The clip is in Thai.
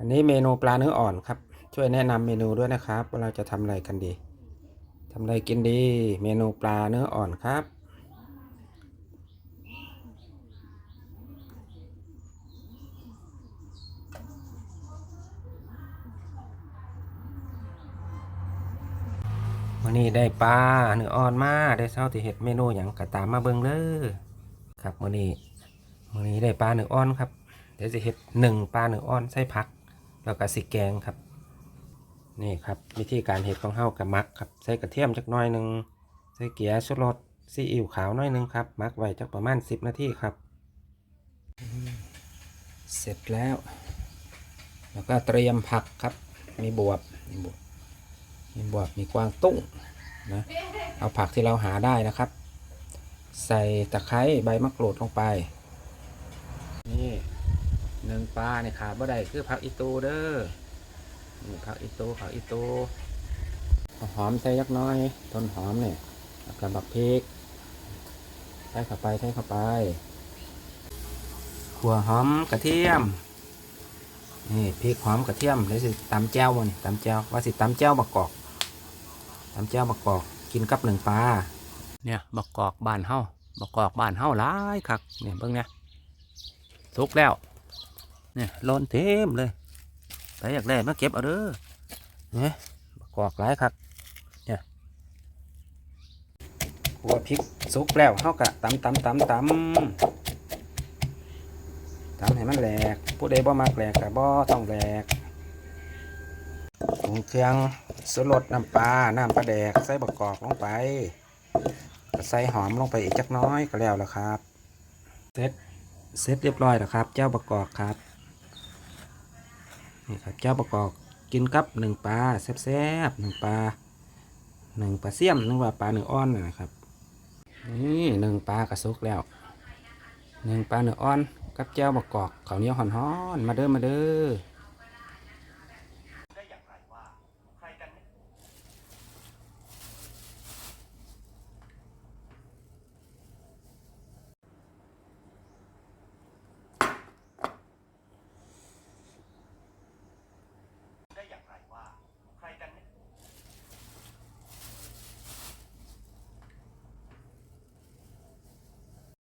วันนี้เมนูปลาเนื้ออ่อนครับ ช่วยแนะนำเมนูด้วยนะครับว่าเราจะทำอะไรกันดีทำอะไรกินดี เมนูปลาเนื้ออ่อนครับ วันนี้ได้ปลาเนื้ออ่อนมาได้เช้าที่เห็ดเมนูอย่างกระตามมาเบิ่งเลยครับวันนี้วันนี้ได้ปลาเนื้ออ่อนครับเดี๋ยวจะเห็ดหนึ่งปลาเนื้ออ่อนใส่ผัก แล้วก็สิแกงครับ นี่ครับวิธีการเห็ดของเฮากับมักครับใส่กระเทียมจักน่อยหนึ่งใส่เกี๊ยชูรสซีอิ๊วขาวน่อยหนึ่งครับมักไว้จักประมาณ 10 นาทีครับ เสร็จแล้ว แล้วก็เตรียมผักครับ มีบวบมีบวบมีบวบมีกวางตุ้งนะเอาผักที่เราหาได้นะครับ ใส่ตะไคร้ใบมะกรูดลงไป นึ่งปลาเนี่ยขาดบ่ได้คือผักอีตูเด้อนี่ผักอีตูผักอีตูหอมใส่ยักน้อย ต้นหอมเนี่ยแล้วก็บักพริกใส่เข้าไปใส่เข้าไปหัวหอมกระเทียมนี่พริกหอมกระเทียมเดี๋ยวสิตำแจ้วมันตำแจ้วว่าสิตำแจ้วบักกอกตำแจ้วบักกอกกินกับหนึ่งปลาเนี่ยบักกอกบานเฮาบักกอกบานเฮาหลายคักเนี่ยเบิ่งเนี่ยสุกแล้ว เนี่ยโลนเต็มเลยไปอยากได้มาเก็บเอาเด้อเนี่ยกกอกหลายคักเนี่ยหัวพริกสุกแล้วเฮากะตำตำตำตำทำให้มันแหลกผู้ใดบ่มักแหลกก็บ่ต้องแหลกปรุงเครื่องสุรสน้ำปลาน้ำปลาแดกใส่บักกอกลงไปใส่หอมลงไปอีกจักน้อยก็แล้วแล้วครับ เสร็จเสร็จเรียบร้อยแล้วครับ เจ้าบักกอกครับ นี่ครับเจ้าประกอบกินกับหนึ่งปลาแซ่บๆหนึ่งปลาหนึ่งปลาเสี่ยมนึกว่าปลาหนึ่งอ้อนนะครับนี่หนึ่งปลากระซุกแล้วหนึ่งปลาเนื้ออ่อน กับเจ้าประกอบเขาเนี้ยวห่อนๆมาเด้อมาเด้อ